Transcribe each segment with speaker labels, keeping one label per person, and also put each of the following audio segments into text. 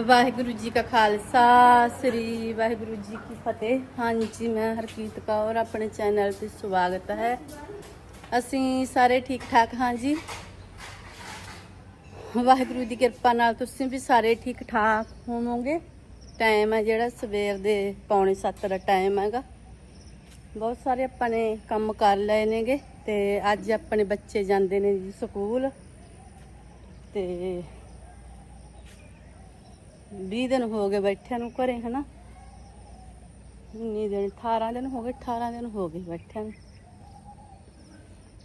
Speaker 1: ਵਾਹਿਗੁਰੂ ਜੀ ਕਾ ਖਾਲਸਾ, ਸ੍ਰੀ ਵਾਹਿਗੁਰੂ ਜੀ ਕੀ ਫਤਿਹ। ਹਾਂਜੀ, ਮੈਂ ਹਰਕੀਤ ਕੌਰ, ਆਪਣੇ ਚੈਨਲ ਤੇ ਸਵਾਗਤ ਹੈ। ਅਸੀਂ ਸਾਰੇ ਠੀਕ ਠਾਕ ਹਾਂ ਜੀ ਵਾਹਿਗੁਰੂ ਦੀ ਕਿਰਪਾ ਨਾਲ ਤੁਸੀਂ ਵੀ ਸਾਰੇ ਠੀਕ ਠਾਕ ਹੋਵੋਗੇ? ਟਾਈਮ ਹੈ ਜਿਹੜਾ, ਸਵੇਰ ਦੇ ਪੌਣੇ 7 ਦਾ ਟਾਈਮ ਹੈਗਾ। ਬਹੁਤ ਸਾਰੇ ਆਪਾਂ ਨੇ ਕੰਮ ਕਰ ਲਏ ਨੇਗੇ ਤੇ ਅੱਜ ਆਪਣੇ ਬੱਚੇ ਜਾਂਦੇ ਨੇ ਜੀ ਸਕੂਲ। ਤੇ 20 ਦਿਨ ਹੋ ਗਏ ਬੈਠਿਆਂ ਨੂੰ ਘਰੇ, ਹਨਾ? 19 ਦਿਨ 18 ਦਿਨ ਹੋ ਗਏ 18 ਦਿਨ ਹੋ ਗਏ ਬੈਠਿਆਂ ਨੂੰ।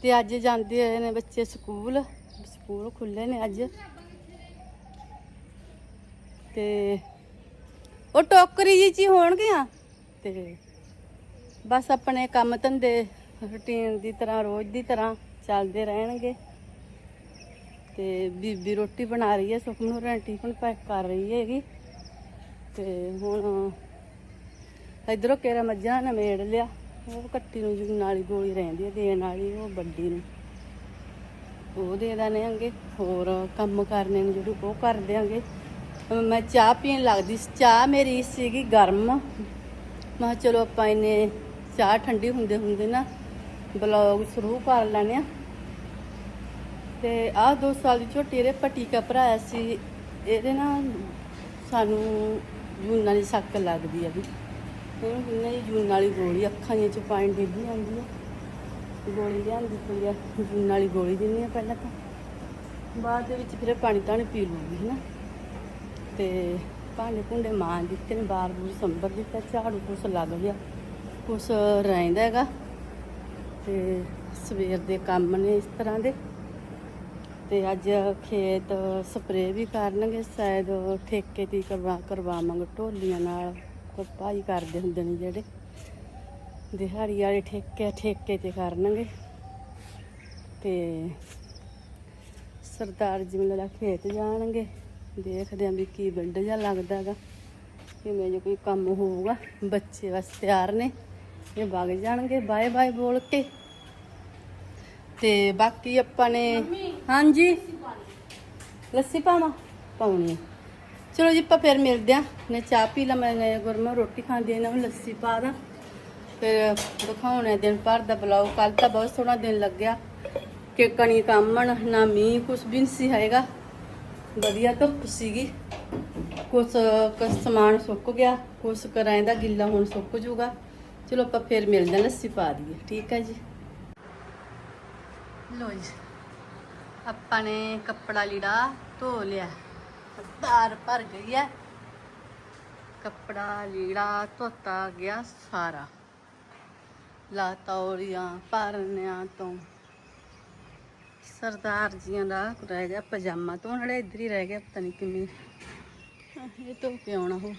Speaker 1: ਤੇ ਅੱਜ ਜਾਂਦੇ ਹੋਏ ਨੇ ਬੱਚੇ ਸਕੂਲ ਸਕੂਲ ਖੁੱਲੇ ਨੇ ਅੱਜ। ਤੇ ਉਹ ਟੋਕਰੀ ਜੀ ਚ ਹੀ ਹੋਣਗੀਆਂ। ਤੇ ਬਸ ਆਪਣੇ ਕੰਮ ਧੰਦੇ ਰੁਟੀਨ ਦੀ ਤਰ੍ਹਾਂ, ਰੋਜ਼ ਦੀ ਤਰ੍ਹਾਂ ਚੱਲਦੇ ਰਹਿਣਗੇ। ਤੇ ਬੀਬੀ ਰੋਟੀ ਬਣਾ ਰਹੀ ਹੈ ਸੁਖਮਨ ਹੋਰਾਂ ਟਿਫਨ ਪੈਕ ਕਰ ਰਹੀ ਹੈਗੀ। ਤੇ ਹੁਣ ਇਧਰੋਂ ਕੇਰਾ ਮੱਝਾਂ ਨੇ ਮੇੜ ਲਿਆ, ਉਹ ਕੱਟੀ ਨੂੰ ਜੂਨ ਨਾਲੀ ਗੋਲੀ ਰਹਿੰਦੀ ਹੈ, ਦੇਣ ਵਾਲੀ ਉਹ ਵੱਡੀ ਨੂੰ। ਉਹ ਦੇ ਦਾਨੇ ਆਂਗੇ ਹੋਰ ਕੰਮ ਕਰਨੇ ਨੂੰ ਜਿਹੜੇ ਉਹ ਕਰ ਦਿਆਂਗੇ। ਮੈਂ ਚਾਹ ਪੀਣ ਲੱਗਦੀ ਸੀ, ਚਾਹ ਮੇਰੀ ਸੀਗੀ ਗਰਮ। ਮੈਂ ਕਿਹਾ ਚਲੋ ਆਪਾਂ ਇਹਨੇ ਚਾਹ ਠੰਡੀ ਹੁੰਦੇ ਹੁੰਦੇ ਨਾ, ਬਲੌਗ ਸ਼ੁਰੂ ਕਰ ਲੈਣੇ ਆ ਤੇ ਆਹ 2 ਸਾਲ ਦੀ ਝੋਟੀ ਇਹਦੇ ਪਟੀਕਾ ਭਰਾਇਆ ਸੀ, ਇਹਦੇ ਨਾਲ ਸਾਨੂੰ ਜੂਨਾਂ ਵਾਲੀ ਸੱਕ ਲੱਗਦੀ ਆ ਵੀ। ਹੁਣ ਕਿੰਨੇ ਦੀ ਜੂਨ ਵਾਲੀ ਗੋਲੀ, ਅੱਖਾਂ ਜਿਹੇ ਚ ਪਾਣੀ ਡਿੱਗ ਜਾਂਦੀ ਆ ਗੋਲੀ ਲਿਆਂਦੀ ਪਈ ਆ, ਜੂਨ ਵਾਲੀ ਗੋਲੀ ਦਿੰਨੀ ਆ ਪਹਿਲਾਂ ਤਾਂ। ਬਾਅਦ ਦੇ ਵਿੱਚ ਫਿਰ ਪਾਣੀ ਤਾਂ ਪੀ ਲੂਗੀ, ਹਨਾ। ਤੇ ਭਾਂਡੇ ਭੁੰਡੇ ਮਾਂ ਦਿੱਤੇ ਨੇ ਬਾਰ ਬੂਰ ਸੰਭਰ ਦਿੱਤਾ, ਝਾੜੂ ਕੁਛ ਲੱਗ ਗਿਆ। ਕੁਛ ਰਹਿੰਦਾ ਹੈਗਾ। ਤੇ ਸਵੇਰ ਦੇ ਕੰਮ ਨੇ ਇਸ ਤਰ੍ਹਾਂ ਦੇ। ਤੇ ਅੱਜ ਖੇਤ ਸਪਰੇਅ ਵੀ ਕਰਨਗੇ, ਸ਼ਾਇਦ ਠੇਕੇ ਤੇ ਹੀ ਕਰਵਾ, ਕਰਵਾਵਾਂਗੇ ਢੋਲੀਆਂ ਨਾਲ। ਕੋਈ ਭਾਈ ਕਰਦੇ ਹੁੰਦੇ ਨੇ ਜਿਹੜੇ। ਦਿਹਾੜੀ ਵਾਲੇ ਠੇਕੇ ਠੇਕੇ ਤੇ ਕਰਨਗੇ। ਤੇ ਸਰਦਾਰ ਜੀ ਮੈਨੂੰ ਖੇਤ ਜਾਣਗੇ। ਦੇਖਦੇ ਆਂ ਵੀ ਕੀ ਬਿੰਡ ਜਿਹਾ ਲੱਗਦਾ ਹੈਗਾ। ਕਿਵੇਂ ਜੇ ਕੋਈ ਕੰਮ ਹੋਊਗਾ। ਬੱਚੇ ਬਸ ਤਿਆਰ ਨੇ। ਇਹ ਵਗ ਜਾਣਗੇ ਬਾਏ ਬਾਏ ਬੋਲ ਕੇ। ਤੇ ਬਾਕੀ ਆਪਾਂ ਨੇ ਹਾਂਜੀ। ਲੱਸੀ ਪਾਵਾਂ? ਪਾਉਣੀ ਹੈ ਚਲੋ ਜੀ, ਆਪਾਂ ਫਿਰ ਮਿਲਦੇ ਆ। ਨੇ ਚਾਹ ਪੀ ਲਾ, ਮੈਂ ਗੁਰਮਾ ਰੋਟੀ ਖਾਂਦੀ ਇਹਨਾਂ ਨੂੰ ਲੱਸੀ ਪਾ ਦਾਂ। ਫਿਰ ਦਿਖਾਉਣੇ ਦਿਨ ਭਰ ਦਾ ਬਲਾਉ ਕੱਲ ਤਾਂ ਬਹੁਤ ਸੋਹਣਾ ਦਿਨ ਲੱਗਿਆ। ਕਿ ਕਣੀ ਕੰਮਣ, ਨਾ ਮੀਂਹ, ਕੁਛ ਵੀ ਨਹੀਂ ਸੀ ਹੈਗਾ। ਵਧੀਆ ਧੁੱਪ ਸੀਗੀ। ਕੁਛ ਸਮਾਨ ਸੁੱਕ ਗਿਆ, ਕੁਛ ਕਰਾਂ ਦਾ ਗਿੱਲਾ ਹੁਣ ਸੁੱਕ ਜੂਗਾ ਚਲੋ ਆਪਾਂ ਫਿਰ ਮਿਲਦੇ ਹਾਂ ਲੱਸੀ ਪਾ ਦਈਏ। ਠੀਕ ਹੈ ਜੀ। ਲੋ ਜੀ। ਆਪਾਂ ਨੇ ਕੱਪੜਾ ਲੀੜਾ ਧੋ ਲਿਆ। ਤਾਰ ਭਰ ਗਈ ਹੈ। ਕੱਪੜਾ ਲੀੜਾ ਧੋਤਾ ਗਿਆ ਸਾਰਾ। ਲਾਤੌਰੀਆਂ ਪਰਨਿਆਂ ਤੋਂ। ਸਰਦਾਰ ਜੀਆਂ ਦਾ ਰਹਿ ਗਿਆ ਪਜਾਮਾ ਤੋਂ ਹੜੇ ਇੱਧਰ ਹੀ ਰਹਿ ਗਿਆ ਪਤਾ ਨਹੀਂ ਕਿੰਨੀ ਇਹ ਤੋਂ ਕੇ ਆਉਣਾ ਉਹ।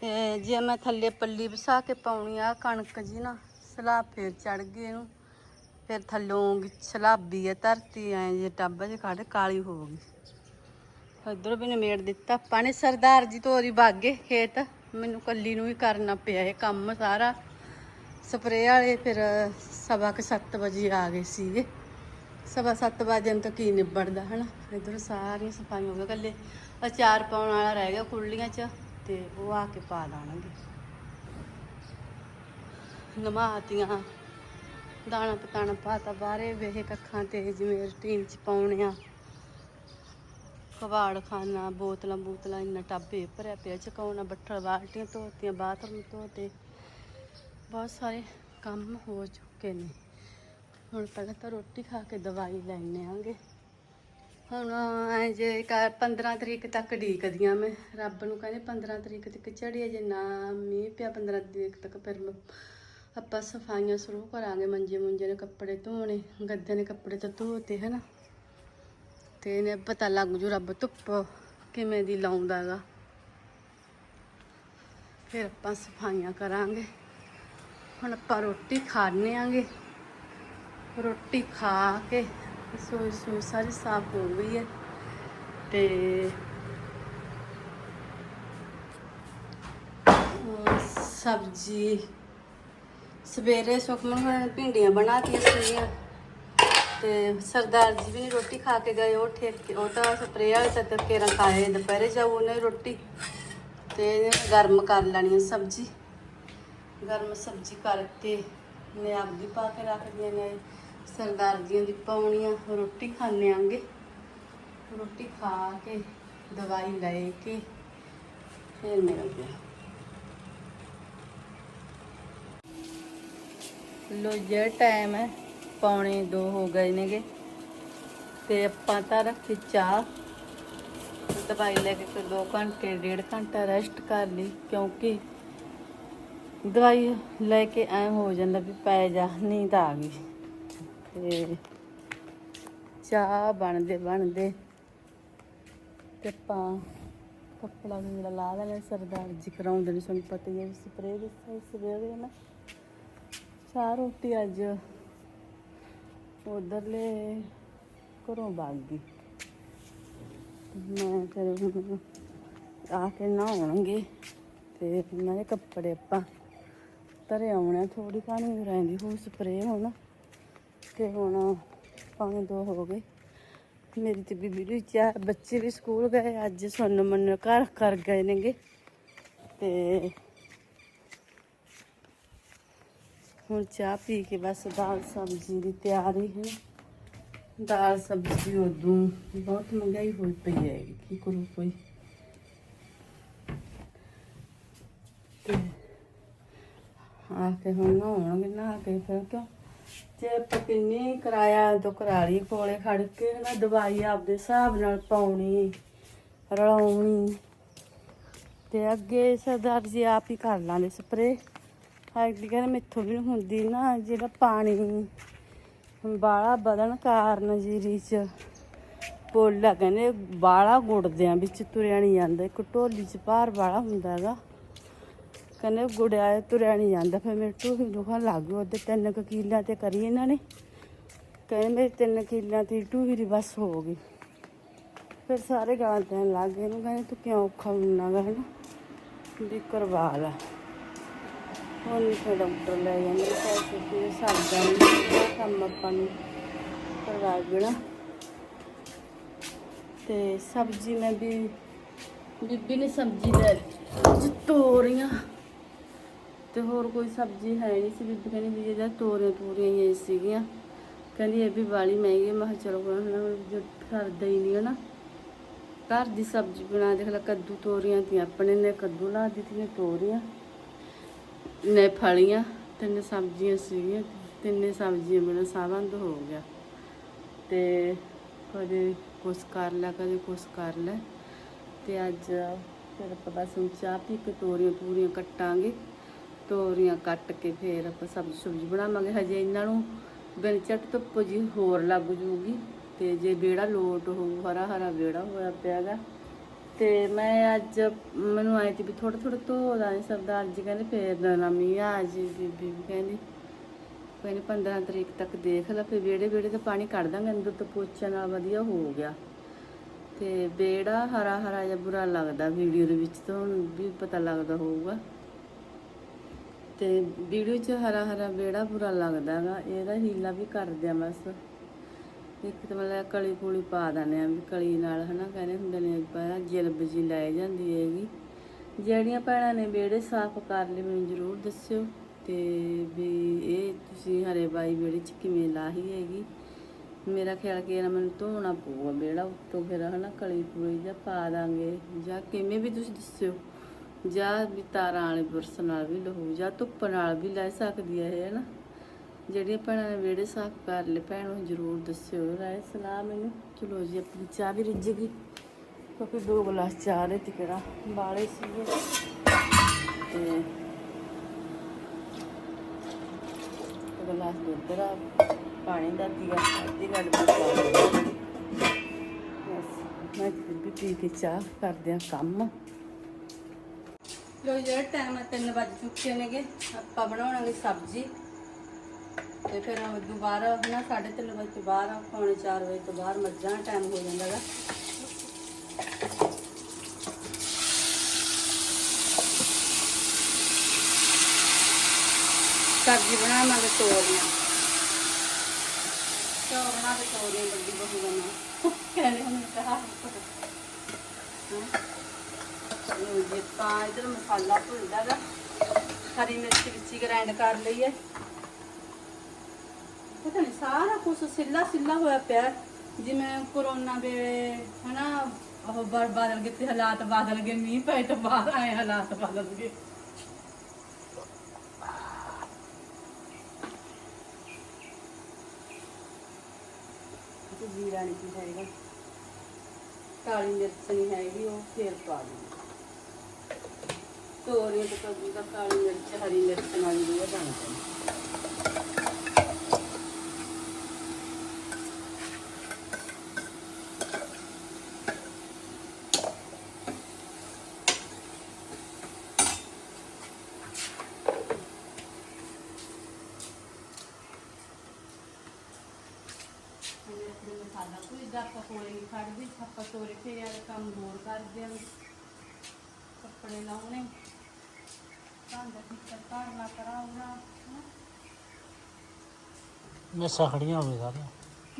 Speaker 1: ਤੇ ਜੇ ਮੈਂ ਥੱਲੇ ਪੱਲੀ ਵਸਾ ਕੇ ਪਾਉਣੀ ਆ, ਕਣਕ ਜੀ ਨਾ, ਸਲਾਹ ਫੇਰ ਚੜ ਗਈ ਇਹਨੂੰ। ਫਿਰ ਥੱਲੋਂ ਸਲਾਬੀ ਹੈ ਧਰਤੀ ਐ ਜੇ ਟੱਬ ਚ ਕੱਢ ਕਾਲੀ ਹੋ ਗਈ। ਇਧਰੋਂ ਵੀ ਨਿਮੇੜ ਦਿੱਤਾ ਆਪਾਂ ਸਰਦਾਰ ਜੀ ਤੋਰੀ ਬਾਗੇ ਖੇਤ। ਮੈਨੂੰ ਕੱਲੀ ਨੂੰ ਹੀ ਕਰਨਾ ਪਿਆ ਇਹ ਕੰਮ ਸਾਰਾ। ਸਪਰੇਅ ਵਾਲੇ ਫਿਰ ਸਵਾ ਕੇ ਸੱਤ ਵਜੇ ਆ ਗਏ ਸੀਗੇ। ਸਵਾ ਸੱਤ ਵਜੇ ਤੋਂ ਕੀ ਨਿਬੜਦਾ, ਹਨਾ? ਇਧਰ ਸਾਰੀਆਂ ਸਫਾਈਆਂ ਹੋ ਗਈਆਂ ਕੱਲੇ ਅਚਾਰ ਪਾਉਣ ਵਾਲਾ ਰਹਿ ਗਿਆ ਕੁਰਲੀਆਂ 'ਚ ਤੇ ਉਹ ਆ ਕੇ ਪਾ ਲਾਣਗੇ ਨਮਾਤੀਆਂ। ਦਾਣਾ ਪਤਾਣਾ ਪਾਤਾ ਬਾਰੇ ਵੇਹੇ ਕੱਖਾਂ ਤੇ ਜਿਵੇਂ ਰੂਟੀਨ 'ਚ ਪਾਉਣੇ ਆ। ਕਵਾੜ ਖਾਨਾ, ਬੋਤਲਾਂ ਬੋਤਲਾਂ ਇੰਨਾ ਟੱਬੇ ਭਰਿਆ ਪਿਆ, ਚਕਾਉਣਾ, ਬੱਠਲ, ਬਾਲਟੀਆਂ ਧੋਤੀਆਂ, ਬਾਥਰੂਮ ਧੋਤੇ। ਬਹੁਤ ਸਾਰੇ ਕੰਮ ਹੋ ਚੁੱਕੇ ਨੇ। ਹੁਣ ਪਹਿਲਾਂ ਤਾਂ ਰੋਟੀ ਖਾ ਕੇ ਦਵਾਈ ਲੈਣੇ ਆਂਗੇ। ਹੁਣ ਐ ਜੇ ਕਰ 15 ਤਰੀਕ ਤੱਕ ਢੀਕਦੀਆਂ ਮੈਂ। ਰੱਬ ਨੂੰ ਕਹਿੰਦੇ 15 ਤਰੀਕ ਤੱਕ ਝੜੀ ਜੇ ਨਾ ਮੀਂਹ ਪਿਆ 15 ਤਰੀਕ ਤੱਕ ਫਿਰ ਮੈਂ ਆਪਾਂ ਸਫਾਈਆਂ ਸ਼ੁਰੂ ਕਰਾਂਗੇ, ਮੰਜੇ ਮੁੰਜੇ ਨੇ ਕੱਪੜੇ ਧੋਣੇ, ਗੱਦੇ ਨੇ ਕੱਪੜੇ ਤਾਂ ਧੋਤੇ, ਹਨਾ? ਤੇ ਇਹਨੇ ਪਤਾ ਲੱਗ ਜੂ ਰੱਬ ਧੁੱਪ ਕਿਵੇਂ ਦੀ ਲਾਉਂਦਾ ਹੈਗਾ ਫਿਰ ਆਪਾਂ ਸਫਾਈਆਂ ਕਰਾਂਗੇ। ਹੁਣ ਆਪਾਂ ਰੋਟੀ ਖਾਣੇ ਆਂਗੇ। ਰੋਟੀ ਖਾ ਕੇ ਰਸੋਈ ਸੋਈ ਸਾਰੀ ਸਾਫ਼ ਹੋ ਗਈ ਹੈ ਤੇ ਸਬਜ਼ੀ ਸਵੇਰੇ ਸੁਖਮਨ ਹੋਰਾਂ ਨੇ ਭਿੰਡੀਆਂ ਬਣਾਤੀਆਂ ਸੀਗੀਆਂ ਤੇ ਸਰਦਾਰ ਜੀ ਵੀ ਨਹੀਂ ਰੋਟੀ ਖਾ ਕੇ ਗਏ, ਉਹ ਠੇਕੇ ਉਹ ਤਾਂ ਸਪਰੇਅ ਵਾਲੇ ਤਾਂ ਤੱਕੇ ਖਾਏ, ਦੁਪਹਿਰੇ ਜਾਊ ਉਹਨੇ ਰੋਟੀ ਤੇ ਇਹਨੇ ਗਰਮ ਕਰ ਲੈਣੀ ਆ ਸਬਜ਼ੀ। ਗਰਮ ਸਬਜ਼ੀ ਕਰਕੇ ਮੈਂ ਆਪਦੀ ਪਾ ਕੇ ਰੱਖਦੀਆਂ ਨੇ, ਸਰਦਾਰ ਜੀਆਂ ਦੀ ਪਾਉਣੀਆਂ ਰੋਟੀ ਖਾਣੇ ਆਂਗੇ। ਰੋਟੀ ਖਾ ਕੇ ਦਵਾਈ ਲੈ ਕੇ ਫਿਰ ਮਿਲਦੇ ਗਿਆ। ਲੋ ਜੇ ਟਾਈਮ ਹੈ, ਪੌਣੇ 2 ਹੋ ਗਏ ਨੇਗੇ। ਤੇ ਆਪਾਂ ਤਾਂ ਰੱਖੀ ਚਾਹ। ਦਵਾਈ ਲੈ ਕੇ ਫਿਰ 2 ਘੰਟੇ, ਡੇਢ ਘੰਟਾ ਰੈਸਟ ਕਰ ਲਈ, ਕਿਉਂਕਿ ਦਵਾਈ ਲੈ ਕੇ ਐ ਹੋ ਜਾਂਦਾ ਵੀ ਪੈ ਜਾ, ਨੀਂਦ ਆ ਗਈ। ਤੇ ਚਾਹ ਬਣਦੇ ਬਣਦੇ ਤੇ ਆਪਾਂ ਕੱਪੜਾ ਵੀ ਜਿਹੜਾ ਲਾ ਲੈਣਾ, ਸਰਦਾਰ ਜੀ ਕਰਾਉਂਦੇ ਨੇ, ਤੁਹਾਨੂੰ ਪਤਾ ਹੀ ਹੈ ਸਪਰੇਅ ਦੇ ਸਵੇਰੇ ਨਾ। ਚਾਹ ਰੋਟੀ ਅੱਜ ਉਧਰਲੇ ਘਰੋਂ ਵਗ ਗਈ। ਮੈਂ ਫਿਰ ਹੁਣ ਆ ਕੇ ਨਹਾਉਣਗੇ ਤੇ ਇਹਨਾਂ ਦੇ ਕੱਪੜੇ ਆਪਾਂ ਧਰੇ ਆਉਣੇ ਥੋੜੀ ਪਾਣੀ ਰਹਿੰਦੀ ਹੋ ਸਪਰੇਅ ਹੁਣ ਤੇ ਹੁਣ ਪਾਣੀ ਦੋ ਹੋ ਗਏ। ਮੇਰੀ ਤੇ ਬੀਬੀ ਵੀ ਚਾਰ ਬੱਚੇ ਵੀ ਸਕੂਲ ਗਏ, ਅੱਜ ਸੁਣ ਮੰਨ ਘਰ ਕਰ ਗਏ ਨੇਗੇ ਤੇ ਹੁਣ ਚਾਹ ਪੀ ਕੇ ਬਸ ਦਾਲ ਸਬਜ਼ੀ ਦੀ ਤਿਆਰੀ ਹੈ। ਦਾਲ ਸਬਜ਼ੀ ਉਦੋਂ ਬਹੁਤ ਮਹਿੰਗਾਈ ਹੋਈ ਪਈ ਹੈ, ਕੀ ਕਰੂ ਕੋਈ। ਆ ਕੇ ਹੁਣ ਨਹਾਉਣਗੇ, ਨਹਾ ਕੇ ਫਿਰ ਕਿਉਂ ਜੇ ਪਕਿੰਨੀ ਕਰਾਇਆ ਤਾਂ ਕਰਾਲੀ ਕੋਲੇ ਖੜ ਕੇ ਨਾ ਦਵਾਈ ਆਪਦੇ ਹਿਸਾਬ ਨਾਲ ਪਾਉਣੀ, ਰਲਾਉਣੀ। ਤੇ ਅੱਗੇ ਸਰਦਾਰ ਜੀ ਆਪ ਹੀ ਕਰ ਲਾਂਦੇ ਸਪਰੇ ਅਗਲੀ ਕਹਿੰਦੇ ਮੈਥੋਂ ਵੀ ਨੀ ਹੁੰਦੀ ਨਾ, ਜਿਹੜਾ ਪਾਣੀ ਬਾਲਾ ਵਧਣ ਕਾਰਨ ਜੀਰੀ ਚ ਪੋਲਾ ਕਹਿੰਦੇ ਬਾਲਾ ਆ, ਵਿੱਚ ਤੁਰਿਆ ਨਹੀਂ ਜਾਂਦਾ, ਇੱਕ ਢੋਲੀ ਚ ਭਾਰ ਬਾਲਾ ਹੁੰਦਾ ਹੈਗਾ ਕਹਿੰਦੇ ਗੁੜਿਆ ਤੁਰਿਆ ਨਹੀਂ ਜਾਂਦਾ, ਫਿਰ ਮੇਰੇ ਢੂਹੀ ਦੁਖਣ ਲੱਗ ਗਈ ਉਹਦੇ ਤਿੰਨ ਕੁ ਕਿੱਲਿਆਂ ਤੇ ਕਰੀ ਇਹਨਾਂ ਨੇ। ਕਹਿੰਦੇ ਮੇਰੇ ਤਿੰਨ ਕਿੱਲਿਆਂ ਤੇ ਢੂਹੀ ਦੀ ਬਸ ਹੋ ਗਈ। ਫਿਰ ਸਾਰੇ ਗਾਲਾਂ ਦੇਣ ਲੱਗ ਗਏ ਇਹਨੂੰ, ਕਹਿੰਦੇ ਤੂੰ ਕਿਉਂ ਔਖਾ ਹੁੰਨਾਗਾ ਹਨਾ? ਵੀ ਕਰਵਾ ਲੈ। ਹੁਣ ਨੀ ਫਿਰ ਡਾਕਟਰ ਲੈ ਜਾਂਦੇ ਪੈਸੇ ਤੇ ਸਰਦਾ ਕੰਮ ਆਪਾਂ ਨੂੰ ਕਰਵਾ ਦੇਣਾ। ਤੇ ਸਬਜ਼ੀ ਮੈਂ ਵੀ, ਬੀਬੀ ਨੇ ਸਬਜ਼ੀ ਲੈ ਲਈ। ਤੋਰੀਆਂ ਤੇ ਹੋਰ ਕੋਈ ਸਬਜ਼ੀ ਹੈ ਨਹੀਂ ਸੀ, ਬੀਬੀ ਕਹਿੰਦੀ ਵੀ ਜਿਹੜਾ ਤੋਰੀਆਂ ਤੋਰੀਆਂ ਹੀ ਸੀਗੀਆਂ। ਕਹਿੰਦੀ ਇਹ ਵੀ ਵਾਲੀ ਮਹਿੰਗੀ ਹੈ। ਮੈਂ ਕਿਹਾ ਚਲੋ ਕੋਈ ਨਾ ਜੋ ਸਰਦਾ ਹੀ ਨਹੀਂ ਹਨਾ। ਘਰ ਦੀ ਸਬਜ਼ੀ ਬਣਾ ਦੇਖ ਲੈ, ਕੱਦੂ ਤੋਰੀਆਂ ਤੀ ਆਪਣੇ ਨੇ, ਕੱਦੂ ਲਾ ਦਿੱਤੀ ਨੇ ਤੋਰੀਆਂ। ਨੇ ਫਲੀਆਂ, ਤਿੰਨ ਸਬਜ਼ੀਆਂ ਸੀਗੀਆਂ, ਤਿੰਨੇ ਸਬਜ਼ੀਆਂ ਬਿਨਾਂ ਸਾਵੰਦ ਹੋ ਗਿਆ। ਤੇ ਕਦੇ ਕੁਛ ਕਰ ਲੈ, ਕਦੇ ਕੁਛ ਕਰ ਲੈ। ਤੇ ਅੱਜ ਫਿਰ ਆਪਾਂ ਬਸ ਚਾਹ ਪੀ ਕੇ ਤੋਰੀਆਂ ਪੂਰੀਆਂ ਕੱਟਾਂਗੇ। ਤੋਰੀਆਂ ਕੱਟ ਕੇ ਫਿਰ ਆਪਾਂ ਸਬਜ਼ੀ ਸੁਬਜ਼ੀ ਬਣਾਵਾਂਗੇ। ਹਜੇ ਇਹਨਾਂ ਨੂੰ ਬਿਨ ਝੱਟ ਧੁੱਪ ਜੀ ਹੋਰ ਲੱਗ ਜੂਗੀ। ਤੇ ਜੇ ਵਿਹੜਾ ਲੋਟ ਹੋਊ ਹਰਾ ਹਰਾ ਵਿਹੜਾ ਹੋਇਆ ਪਿਆਗਾ ਤੇ ਮੈਂ ਅੱਜ ਮੈਨੂੰ ਆਏ ਤੇ ਵੀ ਥੋੜਾ ਥੋੜਾ ਧੋ ਦਾਂ ਸਰਦਾਰ ਜੀ ਕਹਿੰਦੇ ਫੇਰ ਨਾ ਮੀਂਹ ਆ ਜੀ ਬੀਬੀ, ਵੀ ਕਹਿੰਦੀ ਕਹਿੰਦੀ 15 ਤਰੀਕ ਤੱਕ ਦੇਖ ਲੈ, ਫਿਰ ਵਿਹੜੇ ਵਿਹੜੇ ਤੇ ਪਾਣੀ ਕੱਢ ਦਾਂਗੇ ਅੰਦਰ ਤੋਂ ਪੋਚਾ ਨਾਲ ਵਧੀਆ ਹੋ ਗਿਆ। ਤੇ ਬੇੜਾ ਹਰਾ ਹਰਾ ਜਿਹਾ ਬੁਰਾ ਲੱਗਦਾ ਵੀਡੀਓ ਦੇ ਵਿੱਚ ਤਾਂ ਹੁਣ ਵੀ ਪਤਾ ਲੱਗਦਾ ਹੋਊਗਾ। ਤੇ ਵੀਡੀਓ 'ਚ ਹਰਾ ਹਰਾ ਬੇੜਾ ਬੁਰਾ ਲੱਗਦਾ ਹੈਗਾ ਇਹਦਾ ਹੀਲਾ ਵੀ ਕਰਦੇ ਆ ਬਸ। ਇੱਕ ਤਾਂ ਮਤਲਬ ਕਲੀ ਕੁਲੀ ਪਾ ਦਿੰਦੇ ਆ ਵੀ ਕਲੀ ਨਾਲ ਹਨਾ ਕਹਿੰਦੇ ਹੁੰਦੇ ਨੇ ਪਾ ਜਲਬ ਜੀ ਲੈ ਜਾਂਦੀ ਹੈਗੀ। ਜਿਹੜੀਆਂ ਭੈਣਾਂ ਨੇ ਵਿਹੜੇ ਸਾਫ਼ ਕਰ ਲਏ ਮੈਨੂੰ ਜ਼ਰੂਰ ਦੱਸਿਓ। ਤੇ ਵੀ ਇਹ ਤੁਸੀਂ ਹਰੇ ਬਾਈ ਵਿਹੜੇ 'ਚ ਕਿਵੇਂ ਲਾਹੀ ਹੈਗੀ? ਮੇਰਾ ਖਿਆਲ ਕਿ ਇਹਨਾਂ ਮੈਨੂੰ ਧੋਣਾ ਪਊਗਾ ਵਿਹੜਾ ਉੱਤੋਂ ਫਿਰ ਹਨਾ ਕਲੀ ਕੁਲੀ ਜਾਂ ਪਾ ਦਾਂਗੇ ਜਾਂ ਕਿਵੇਂ ਵੀ ਤੁਸੀਂ ਦੱਸਿਓ। ਜਾਂ ਵੀ ਤਾਰਾਂ ਵਾਲੇ ਬੁਰਸ ਨਾਲ ਵੀ ਲਹੂ ਜਾਂ ਧੁੱਪ ਨਾਲ ਵੀ ਲੈ ਸਕਦੀ ਹੈ ਇਹ ਹਨਾ। ਜਿਹੜੀਆਂ ਭੈਣਾਂ ਨੇ ਵਿਹੜੇ ਸਾਫ਼ ਕਰ ਲਏ, ਭੈਣ ਨੂੰ ਜ਼ਰੂਰ ਦੱਸਿਓ। ਰਾਏ, ਸਲਾਹ ਮੈਨੂੰ। ਚਲੋ ਜੀ, ਆਪਣੀ ਚਾਹ ਵੀ ਰਿੱਝ ਗਈ। ਕਿਉਂਕਿ ਦੋ ਗਲਾਸ ਚਾਹ ਦੇ ਤੇ ਬਾਲੇ ਸੀਗੇ। ਤੇ ਗਲਾਸ ਦੁੱਧ ਦਾ, ਪਾਣੀ ਦਾ ਪੀਆ ਅੱਧੀ ਘੱਟ ਮੈਂ ਵੀ ਪੀ ਕੇ ਚਾਹ ਕਰਦੇ ਆ ਕੰਮ। ਲੋ ਜਿਹੜਾ ਟਾਈਮ ਹੈ 3 ਵਜ ਚੁੱਕੇ ਨੇਗੇ। ਆਪਾਂ ਬਣਾਉਣਾਂਗੇ ਸਬਜ਼ੀ। ਤੇ ਫਿਰ ਦੁਬਾਰਾ ਨਾ 3:30 ਵਜੇ ਤੋਂ ਬਾਅਦ ਪੌਣੇ 4 ਵਜੇ ਤੋਂ ਬਾਅਦ ਮੱਝਾਂ ਟਾਈਮ ਹੋ ਜਾਂਦਾ ਹੈਗਾ ਸਬਜ਼ੀ ਬਣਾਵਾਂਗੇ ਤੋਰੀਆਂ। ਚੌਲ ਬਣਾ ਕੇ ਤੇ ਤੋਰੇ ਬਹੂ ਦਾ ਨਾਮ ਕਹਿੰਦੇ ਹੁਣ ਕਹਾ ਲੋ ਜੀ ਤਾਂ ਇਧਰ ਮਸਾਲਾ ਭੁੰਦਾ ਗਾ। ਹਰੀ ਮਿਰਚ ਵਿੱਚ ਗ੍ਰਾਈਂਡ ਕਰ ਲਈ ਹੈ ਪਤਾ ਨਹੀਂ, ਸਾਰਾ ਕੁਝ ਸਿੱਲਾ ਸਿੱਲਾ ਹੋਇਆ ਪਿਆ। ਹੈ। ਜਿਵੇਂ ਕਰੋਨਾ ਵੇਲੇ, ਹਨਾ, ਉਹ ਬਰ ਬਦਲ ਗਏ ਤੇ ਹਾਲਾਤ ਬਦਲ ਗਏ, ਮੀਂਹ ਪਏ ਤੋਂ ਬਾਅਦ ਆਏ, ਹਾਲਾਤ ਬਦਲ ਗਏ। ਤੇ ਜੀਰਾ ਨਹੀਂ ਕੀ ਹੈਗਾ। ਕਾਲੀ ਮਿਰਚ ਨਹੀਂ ਹੈਗੀ, ਉਹ ਫੇਰ ਪਾ ਦੂੰਗੀ ਤੋਰੀਆਂ ਤੇ ਕੱਦੂ ਦਾ ਕਾਲੀ ਮਿਰਚ, ਹਰੀ ਮਿਰਚ ਨਾਲ ਹੀ ਇਹ ਬਣ ਜਾਂਦਾ ਹੁਣ ਆਪਣੇ ਮਸਾਲਾ ਕੋਈ ਦਾ ਪਕੌੜੇ ਨਹੀਂ ਖੜਦੇ ਆਪਾਂ ਤੋਰੇ ਫੇਰੇ ਵਾਲੇ ਕੰਮ ਹੋਰ ਕਰਦੇ ਆਂ ਕੱਪੜੇ ਲਾਉਣੇ। ਭਾਂਡਾ ਟਿੱਕਾ ਕਰਨਾ ਕਰਾਉਣਾ ਹਨਾ?
Speaker 2: ਮੈਸਾਂ ਖੜੀਆਂ ਹੋਵੇ ਸਾਰੀਆਂ।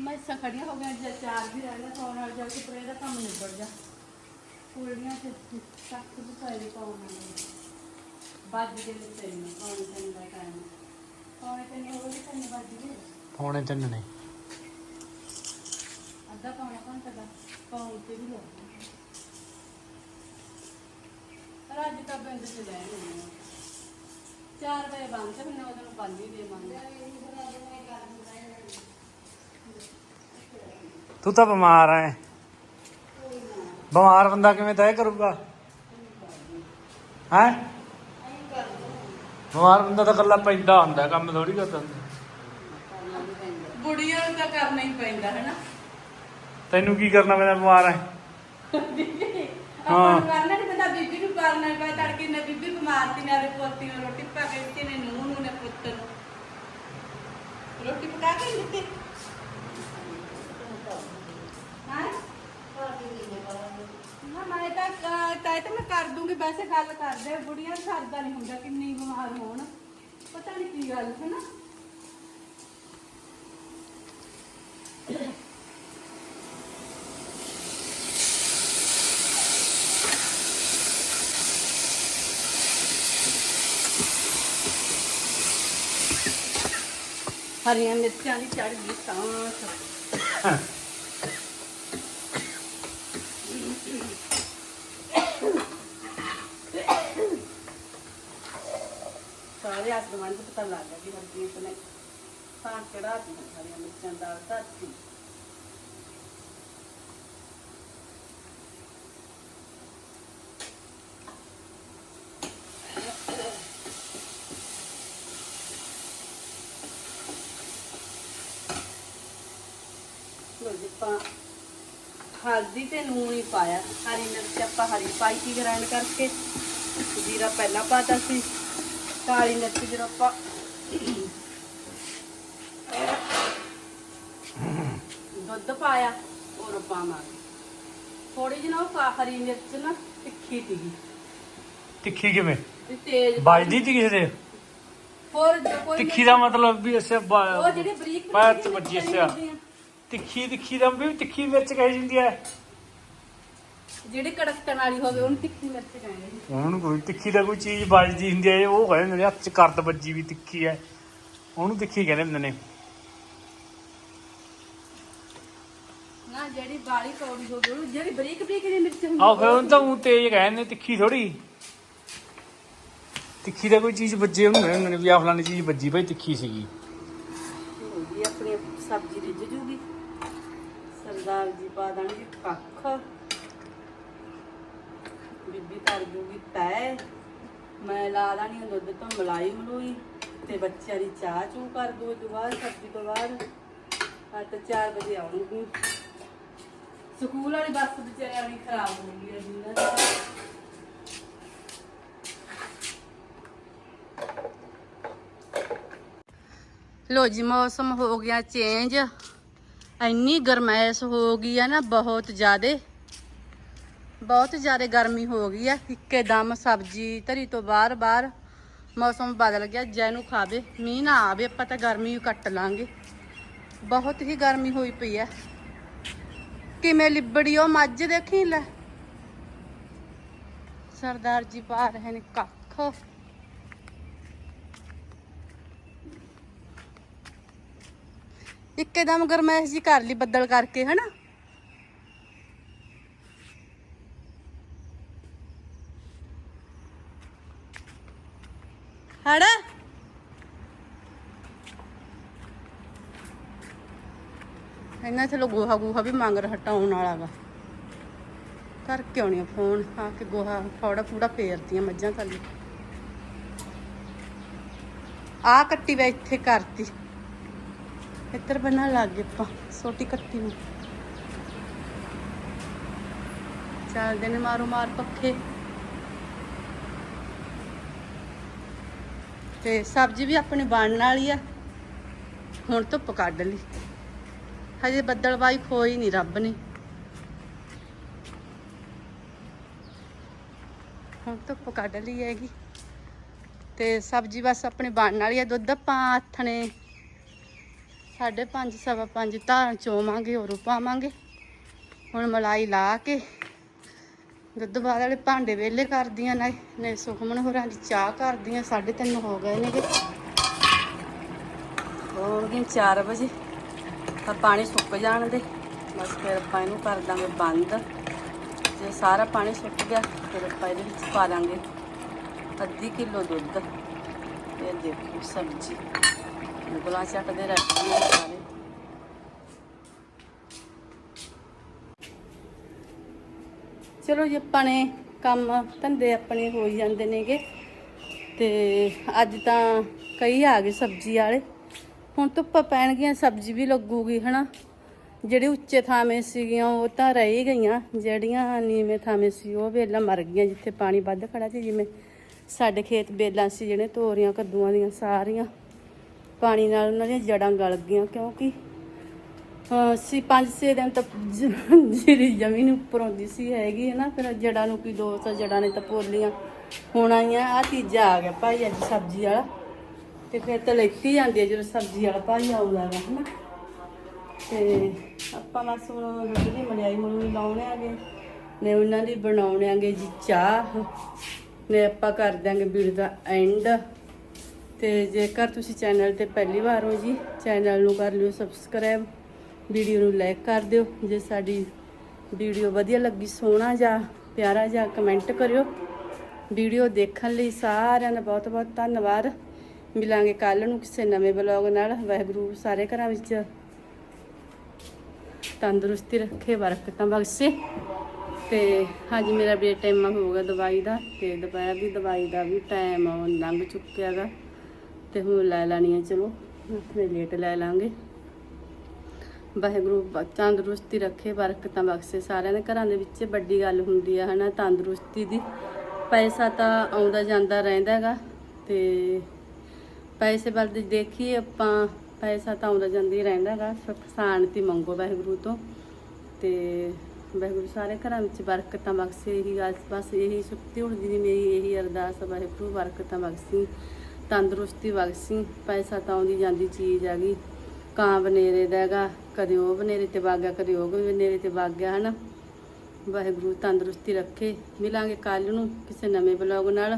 Speaker 1: ਮੈਂ ਸਖੜੀਆਂ ਹੋ ਗਿਆ ਜੇ ਚਾਰ ਵੀ ਰਹਿ ਗਿਆ ਸੌਣ ਵਾਲੇ ਜਾ ਕੇ ਪਰੇ ਦਾ ਕੰਮ ਨਿਬੜ ਜਾ। ਕੁੜੀਆਂ ਤੇ ਤੱਕ ਬਸਾਈ ਪਾਉਣਾ ਬਾਜ ਦੇ ਵਿੱਚ ਤੈਨੂੰ ਪਾਉਣ ਤੈਨੂੰ ਦਾ ਟਾਈਮ ਪਾਉਣੇ ਤੈਨੂੰ ਹੋਰ ਵੀ ਤੈਨੂੰ ਬਾਜ ਦੇ
Speaker 2: ਪੌਣੇ ਤਿੰਨ ਨੇ।
Speaker 1: ਅੱਧਾ ਪੌਣਾ ਘੰਟਾ ਦਾ। ਪਾਉਣ ਤੇ ਵੀ ਲੱਗਦਾ ਪਰ ਅੱਜ ਤਾਂ ਬੰਦ ਚ ਲੈ ਲੈਣੇ ਚਾਰ ਵਜੇ ਬੰਦ ਤੇ ਮੈਂ ਉਹਨੂੰ ਪੰਜ ਹੀ ਦੇ ਮੰਗਦਾ
Speaker 2: ਤੂੰ ਤਾਂ ਬਿਮਾਰ ਐ। ਬਿਮਾਰ ਬੰਦਾ ਕਿਵੇਂ ਤੈਅ ਕਰੂਗਾ? ਹੈ? ਬਿਮਾਰ ਬੰਦਾ ਤਾਂ ਇਕੱਲਾ ਪੈਂਦਾ ਹੁੰਦਾ ਕੰਮ ਥੋੜੀ ਕਰਦਾ ਹੁੰਦਾ।
Speaker 1: ਬੁੜੀਆਂ ਨੂੰ ਤਾਂ ਕਰਨਾ ਹੀ ਪੈਂਦਾ ਹੈ ਨਾ
Speaker 2: ਤੈਨੂੰ ਕੀ ਕਰਨਾ ਪੈਂਦਾ ਬਿਮਾਰ ਐ?
Speaker 1: ਆਪਾਂ ਨੂੰ ਕਰਨਾ ਨਹੀਂ ਪਤਾ ਬੀਬੀ ਨੂੰ ਕਰਨਾ ਹੀ ਪੈਂਦਾ ਤੜਕੇ ਨੇ ਬੀਬੀ ਬਿਮਾਰ ਸੀ ਨਾਲੇ ਪੋਤੀ ਨੂੰ ਰੋਟੀ ਪਕਾ ਕੇ ਦਿੱਤੀ ਨੇ ਨੂੰਹ ਨੂੰ ਨੇ ਪੁੱਤ ਨੂੰ। ਰੋਟੀ ਪਕਾ ਕੇ ਨੀ ਦਿੱਤੀ? ਹਾਂ? ਨਾ ਮੈਂ ਤਾਂ ਕ- ਤਾਂ ਇਹ ਤਾਂ ਮੈਂ ਕਰ ਦੂੰਗੀ ਵੈਸੇ ਗੱਲ ਕਰਦੇ ਬੁੜੀਆਂ ਨੂੰ ਸਰਦਾ ਨਹੀਂ ਹੁੰਦਾ ਕਿੰਨੀ ਬਿਮਾਰ ਹੋਣ। ਪਤਾ ਨਹੀਂ ਕੀ ਗੱਲ ਹੈ ਨਾ ਹਰੀਆਂ ਮਿਰਚਾਂ ਦੀ ਚੜ ਗਈ ਤਾਂ। ਸਾਰੇ ਆਸਮਾਨ ਨੂੰ ਪਤਾ ਲੱਗ ਗਿਆ ਕਿ ਹਰਜੀਤ ਨੇ ਤਾਂ ਚੜਾ ਹਰੀਆਂ ਮਿਰਚਾਂ ਦਾ ਧਰਤੀ ਲੋ ਜੀ ਆਪਾਂ ਹਲਦੀ ਤੇ ਨੂਣ ਹੀ ਪਾਇਆ। ਹਰੀ ਮਿਰਚ ਆਪਾਂ ਹਰੀ ਪਾਈ ਸੀ ਗ੍ਰਾਈਂਡ ਕਰਕੇ। ਜੀਰਾ ਪਹਿਲਾਂ ਪਾਤਾ ਸੀ। ਕਾਲੀ ਮਿਰਚ ਜਦੋਂ ਆਪਾਂ ਦੁੱਧ ਪਾਇਆ ਔਰ ਪਾਵਾਂਗੇ। ਥੋੜੀ ਜਿਹੀ ਨਾ ਉਹ ਕਾ- ਹਰੀ ਮਿਰਚ ਨਾ ਤਿੱਖੀ ਸੀਗੀ।
Speaker 2: ਤਿੱਖੀ ਕਿਵੇਂ?
Speaker 1: ਤੇਜ਼
Speaker 2: ਵੱਜਦੀ ਤੀ ਕਿਸੇ ਦੇ
Speaker 1: ਹੋਰ ਜੋ ਕੋਈ
Speaker 2: ਤਿੱਖੀ ਦਾ ਮਤਲਬ ਵੀ ਅਸੇ
Speaker 1: ਉਹ ਜਿਹੜੀ ਬਰੀਕ ਬਰੀਕ ਮਿਰਚਾਂ
Speaker 2: ਸਿਆ।
Speaker 1: ਹੁੰਦੀਆਂ,
Speaker 2: ਤਿੱਖੀ ਤਿੱਖੀ ਦਾ ਵੀ ਤਿੱਖੀ ਮਿਰਚ ਕਹੀ ਜਾਂਦੀ ਹੈ।
Speaker 1: ਜਿਹੜੀ ਕੜਕਣ ਵਾਲੀ ਹੋਵੇ ਉਹਨੂੰ ਤਿੱਖੀ ਮਿਰਚ ਕਹਿੰਦੇ ਨੇ
Speaker 2: ਉਹਨੂੰ ਕੋਈ ਤਿੱਖੀ ਦਾ ਕੋਈ ਚੀਜ਼ ਵੱਜਦੀ ਹੁੰਦੀ ਹੈ ਉਹ ਕਹਿੰਦੇ ਨੇ ਹੱਥ ਚ ਕਰਦ ਵੱਜੀ ਵੀ ਤਿੱਖੀ ਹੈ। ਉਹਨੂੰ ਤਿੱਖੀ ਕਹਿੰਦੇ ਹੁੰਦੇ ਨੇ।
Speaker 1: ਨਾ ਜਿਹੜੀ ਬਾਲੀ ਕੌੜੀ ਹੋਵੇ ਉਹਨੂੰ ਜਿਹੜੀ ਬਰੀਕ ਬਰੀਕ ਜਿਹੀ ਮਿਰਚ ਹੁੰਦੀ
Speaker 2: ਆਹ ਫਿਰ ਉਹਨੂੰ ਤਾਂ ਉਹ ਤੇਜ਼ ਕਹਿੰਦੇ ਤਿੱਖੀ ਥੋੜੀ ਤਿੱਖੀ ਦਾ ਕੋਈ ਚੀਜ਼ ਵੱਜੇ ਉਹਨੂੰ ਕਹਿੰਦੇ ਹੁੰਦੇ ਨੇ ਵੀ ਆਹ ਫਲਾਣੀ ਚੀਜ਼ ਵੱਜੀ ਭਾਈ ਤਿੱਖੀ ਸੀਗੀ
Speaker 1: ਹੋਗੀ ਆਪਣੀ ਸਬਜ਼ੀ ਰਿੱਝ ਜੂਗੀ ਸਰਦਾਰ ਜੀ ਪਾ ਦੇਣਗੇ, ਕੱਖ। ਬੀਬੀ ਕਰ ਜੂਗੀ ਤੈ। ਮੈਂ ਲਾ ਲਾਣੀ ਦੁੱਧ ਤੋਂ ਮਲਾਈ ਮਲੂਈ, ਤੇ ਬੱਚਿਆਂ ਦੀ ਚਾਹ ਚੂ ਕਰ ਦੂ ਤੋਂ ਸਬਜ਼ੀ ਤੋਂ ਬਾਅਦ। ਆ ਤਾਂ 4 ਵਜੇ ਆਉਣਗੀ ਸਕੂਲ ਵਾਲੀ ਬੱਸ ਵਿਚਾਰਿਆਂ ਦੀ ਖਰਾਬ ਹੋ ਗਈ ਹੈ ਲੋ ਜੀ, ਮੌਸਮ ਹੋ ਗਿਆ ਚੇਂਜ ਇੰਨੀ ਗਰਮੈਸ਼ ਹੋ ਗਈ ਆ ਨਾ, ਬਹੁਤ ਜ਼ਿਆਦੇ। ਬਹੁਤ ਜ਼ਿਆਦਾ ਗਰਮੀ ਹੋ ਗਈ ਆ। ਇੱਕੇ ਦਮ ਸਬਜ਼ੀ ਧਰੀ ਤੋਂ ਬਾਹਰ ਬਾਹਰ ਮੌਸਮ ਬਦਲ ਗਿਆ, ਜੈਨੂੰ ਖਾਵੇ, ਮੀਂਹ ਨਾ ਆਵੇ, ਆਪਾਂ ਤਾਂ ਗਰਮੀ ਕੱਟ ਲਾਂਗੇ। ਬਹੁਤ ਹੀ ਗਰਮੀ ਹੋਈ ਪਈ ਐ ਕਿਵੇਂ ਲਿਬੜੀ ਉਹ ਮੱਝ ਦੇਖੀ ਲੈ। ਸਰਦਾਰ ਜੀ ਪਾ ਰਹੇ ਨੇ ਕੱਖ। ਇੱਕਦਮ ਗਰਮੈਸ਼ ਜੀ ਕਰ ਲਈ ਬੱਦਲ ਕਰਕੇ, ਹਨਾ? ਹੜਾ! ਇਹਨਾਂ ਚਲੋ ਗੋਹਾ ਗੋਹਾ ਵੀ ਮੰਗ ਹਟਾਉਣ ਵਾਲਾ ਵਾ। ਕਰ ਕਿਉਂ ਨਹੀਂ ਫੋਨ, ਆ ਕੇ ਗੋਹਾ ਫੌੜਾ ਫੂੜਾ ਫੇਰਦੀਆਂ ਮੱਝਾਂ ਥੱਲੇ। ਆ ਕੱਟੀ ਵੇ ਇੱਥੇ ਕਰਤੀ। ਇੱਧਰ ਬਣਾ ਲੱਗ ਗਏ ਆਪਾਂ ਛੋਟੀ ਕੱਟੀ ਨੂੰ। ਚੱਲਦੇ ਨੇ ਮਾਰੋ ਮਾਰ ਪੱਖੇ। ਤੇ ਸਬਜ਼ੀ ਵੀ ਆਪਣੀ ਬਣਨ ਵਾਲੀ ਆ। ਹੁਣ ਧੁੱਪ ਕੱਢ ਲਈ। ਹਜੇ ਬੱਦਲਵਾਈ ਖੋਈ ਨਹੀਂ ਰੱਬ ਨੇ। ਹੁਣ ਧੁੱਪ ਕੱਢ ਲਈ ਹੈਗੀ। ਤੇ ਸਬਜ਼ੀ ਬਸ ਆਪਣੀ ਬਣਨ ਵਾਲੀ ਆ, ਦੁੱਧ ਆਪਾਂ ਆਥਣੇ। ਸਾਢੇ ਪੰਜ ਸਵਾ ਪੰਜ ਧਾਰਾਂ ਚੋਵਾਂਗੇ, ਹੋਰ ਪਾਵਾਂਗੇ। ਹੁਣ ਮਲਾਈ ਲਾ ਕੇ ਦੁੱਧ ਬਾਅਦ ਵਾਲੇ ਭਾਂਡੇ ਵੇਲੇ ਕਰਦੀਆਂ ਨੇ ਨੇ ਸੁਖਮਨ ਹੋਰਾਂ ਦੀ ਚਾਹ ਕਰਦੀਆਂ 3:30 ਹੋ ਗਏ ਨੇਗੇ। ਹੋ ਗਏ 4 ਵਜੇ, ਤਾਂ ਪਾਣੀ ਸੁੱਕ ਜਾਣ ਦੇ। ਬਸ ਫਿਰ ਆਪਾਂ ਇਹਨੂੰ ਕਰ ਦਾਂਗੇ ਬੰਦ। ਜੇ ਸਾਰਾ ਪਾਣੀ ਸੁੱਕ ਗਿਆ, ਫਿਰ ਆਪਾਂ ਇਹਦੇ ਵਿੱਚ ਪਾ ਦਾਂਗੇ ਅੱਧੀ ਕਿਲੋ ਦੁੱਧ। ਇਹ ਦੇਖੋ ਸਬਜ਼ੀ। ਉਂਗਲਾਂ ਚੱਟਦੇ ਰੱਖਦੇ ਨੇ ਸਾਰੇ। ਚਲੋ ਜੀ, ਆਪਾਂ ਨੇ ਕੰਮ ਧੰਦੇ ਆਪਣੇ ਹੋ ਹੀ ਜਾਂਦੇ ਨੇਗੇ। ਤੇ ਅੱਜ ਤਾਂ ਕਈ ਆ ਗਏ ਸਬਜ਼ੀ ਵਾਲੇ। ਹੁਣ ਧੁੱਪਾਂ ਪੈਣਗੀਆਂ, ਸਬਜ਼ੀ ਵੀ ਲੱਗੂਗੀ, ਹਨਾ? ਜਿਹੜੇ ਉੱਚੇ ਥਾਵੇਂ ਸੀਗੀਆਂ, ਉਹ ਤਾਂ ਰਹਿ ਹੀ ਗਈਆਂ। ਜਿਹੜੀਆਂ ਨੀਵੇਂ ਥਾਵੇਂ ਸੀ, ਉਹ ਵੇਲਾਂ ਮਰ ਗਈਆਂ, ਜਿੱਥੇ ਪਾਣੀ ਵੱਧ ਖੜਾ ਸੀ, ਜਿਵੇਂ ਸਾਡੇ ਖੇਤ ਵੇਲਾਂ ਸੀ, ਜਿਹੜੇ ਤੋਰੀਆਂ, ਕੱਦੂਆਂ ਦੀਆਂ, ਸਾਰੀਆਂ। ਪਾਣੀ ਨਾਲ ਉਹਨਾਂ ਦੀਆਂ ਜੜਾਂ ਗਲ ਗਈਆਂ, ਕਿਉਂਕਿ ਹਾਂ ਸੀ ਪੰਜ ਛੇ ਦਿਨ ਤਾਂ ਜਿਹੜੀ ਜ਼ਮੀਨ ਉੱਪਰ ਆਉਂਦੀ ਸੀ ਹੈਗੀ ਹੈ ਨਾ, ਫਿਰ ਜੜਾਂ ਨੂੰ ਕੀ ਦੋ ਤਾਂ ਜੜਾਂ ਨੇ ਤਾਂ ਪੋਲੀਆਂ ਹੁਣ ਆਈਆਂ ਆ ਤੀਜਾ ਆ ਗਿਆ ਭਾਈ, ਅੱਜ ਸਬਜ਼ੀ ਵਾਲਾ। ਤੇ ਫਿਰ ਤਾਂ ਲੈਤੀ ਜਾਂਦੀ ਹੈ ਜਦੋਂ ਸਬਜ਼ੀ ਵਾਲਾ ਭਾਈ ਆਉਂਦਾ ਵਾ ਹਨਾ ਤੇ ਆਪਾਂ ਬਸ ਹੁਣ ਦੁੱਧ ਦੀ ਮਲਾਈ ਮਲੂਈ ਲਾਉਣੇ ਆਗੇ ਨੇ ਉਹਨਾਂ ਦੀ ਬਣਾਉਣੇ ਆਗੇ ਜੀ ਚਾਹ। ਨੇ ਆਪਾਂ ਕਰ ਦਾਂਗੇ ਵੀਡੀਓ ਦਾ ਐਂਡ। ਤੇ ਜੇਕਰ ਤੁਸੀਂ ਚੈਨਲ ਤੇ ਪਹਿਲੀ ਵਾਰ ਹੋ ਜੀ, ਚੈਨਲ ਨੂੰ ਕਰ ਲਿਓ ਸਬਸਕ੍ਰਾਈਬ ਵੀਡੀਓ ਨੂੰ ਲਾਈਕ ਕਰ ਦਿਓ। ਜੇ ਸਾਡੀ ਵੀਡੀਓ ਵਧੀਆ ਲੱਗੀ, ਸੋਹਣਾ ਜਾਂ ਪਿਆਰਾ ਜਾਂ ਕਮੈਂਟ ਕਰਿਓ। ਵੀਡੀਓ ਦੇਖਣ ਲਈ ਸਾਰਿਆਂ ਦਾ ਬਹੁਤ ਬਹੁਤ ਧੰਨਵਾਦ। ਮਿਲਾਂਗੇ ਕੱਲ ਨੂੰ ਕਿਸੇ ਨਵੇਂ ਬਲੌਗ ਨਾਲ। ਵਾਹਿਗੁਰੂ ਸਾਰੇ ਘਰਾਂ ਵਿੱਚ ਤੰਦਰੁਸਤੀ ਰੱਖੇ, ਬਰਕਤਾਂ ਬਖਸ਼ੇ। ਤੇ ਹਾਂਜੀ ਮੇਰਾ ਬੇਟਾ ਟਾਈਮ ਹੋ ਗਿਆ ਦਵਾਈ ਦਾ ਤੇ ਦੁਪਹਿਰ ਦੀ ਦਵਾਈ ਦਾ ਵੀ ਟਾਈਮ ਲੰਘ ਚੁੱਕਿਆਗਾ ਤੇ ਹੁਣ ਲੈ ਲੈਣੀ ਹੈ ਚਲੋ, ਆਪਣੇ ਲੇਟ ਲੈ ਲਾਂਗੇ। ਵਾਹਿਗੁਰੂ ਤੰਦਰੁਸਤੀ ਰੱਖੇ ਬਰਕਤਾਂ ਬਖਸ਼ੇ ਸਾਰਿਆਂ ਦੇ ਘਰਾਂ ਦੇ ਵਿੱਚ ਵੱਡੀ ਗੱਲ ਹੁੰਦੀ ਆ, ਹਨਾ, ਤੰਦਰੁਸਤੀ ਦੀ। ਪੈਸਾ ਤਾਂ ਆਉਂਦਾ ਜਾਂਦਾ ਰਹਿੰਦਾ ਹੈਗਾ ਤੇ ਪੈਸੇ ਵੱਲ ਦੀ ਦੇਖੀਏ ਆਪਾਂ, ਪੈਸਾ ਤਾਂ ਆਉਂਦਾ ਜਾਂਦਾ ਹੀ ਰਹਿੰਦਾ ਹੈਗਾ, ਸੁੱਖ ਸ਼ਾਂਤੀ ਮੰਗੋ ਵਾਹਿਗੁਰੂ ਤੋਂ। ਤੇ ਵਾਹਿਗੁਰੂ ਸਾਰੇ ਘਰਾਂ ਵਿੱਚ ਬਰਕਤਾਂ ਬਖਸ਼ੇ, ਇਹੀ ਗੱਲ, ਬਸ ਇਹੀ ਸੁੱਤੀ ਉੜਦੀ ਦੀ ਮੇਰੀ ਇਹੀ ਅਰਦਾਸ ਆ ਵਾਹਿਗੁਰੂ, ਬਰਕਤਾਂ ਬਖਸ਼ੀ। ਤੰਦਰੁਸਤੀ ਬਖਸ਼ੀ ਪੈਸਾ ਤਾਂ ਆਉਂਦੀ ਜਾਂਦੀ ਚੀਜ਼ ਹੈਗੀ। ਕਾਂ ਬਨੇਰੇ ਦਾ ਹੈਗਾ, ਕਦੇ ਉਹ ਬਨੇਰੇ ਤੇ ਵਗ ਕਦੇ ਉਹ ਬਨੇਰੇ ਤੇ ਵਗ ਗਿਆ, ਹਨਾ। ਵਾਹਿਗੁਰੂ ਤੰਦਰੁਸਤੀ ਰੱਖੇ। ਮਿਲਾਂਗੇ ਕੱਲ ਨੂੰ ਕਿਸੇ ਨਵੇਂ ਬਲੌਗ ਨਾਲ।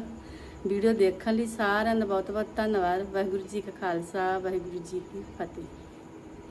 Speaker 1: ਵੀਡੀਓ ਦੇਖਣ ਲਈ ਸਾਰਿਆਂ ਦਾ ਬਹੁਤ ਬਹੁਤ ਧੰਨਵਾਦ। ਵਾਹਿਗੁਰੂ ਜੀ ਕਾ ਖਾਲਸਾ, ਵਾਹਿਗੁਰੂ ਜੀ ਕੀ ਫਤਿਹ।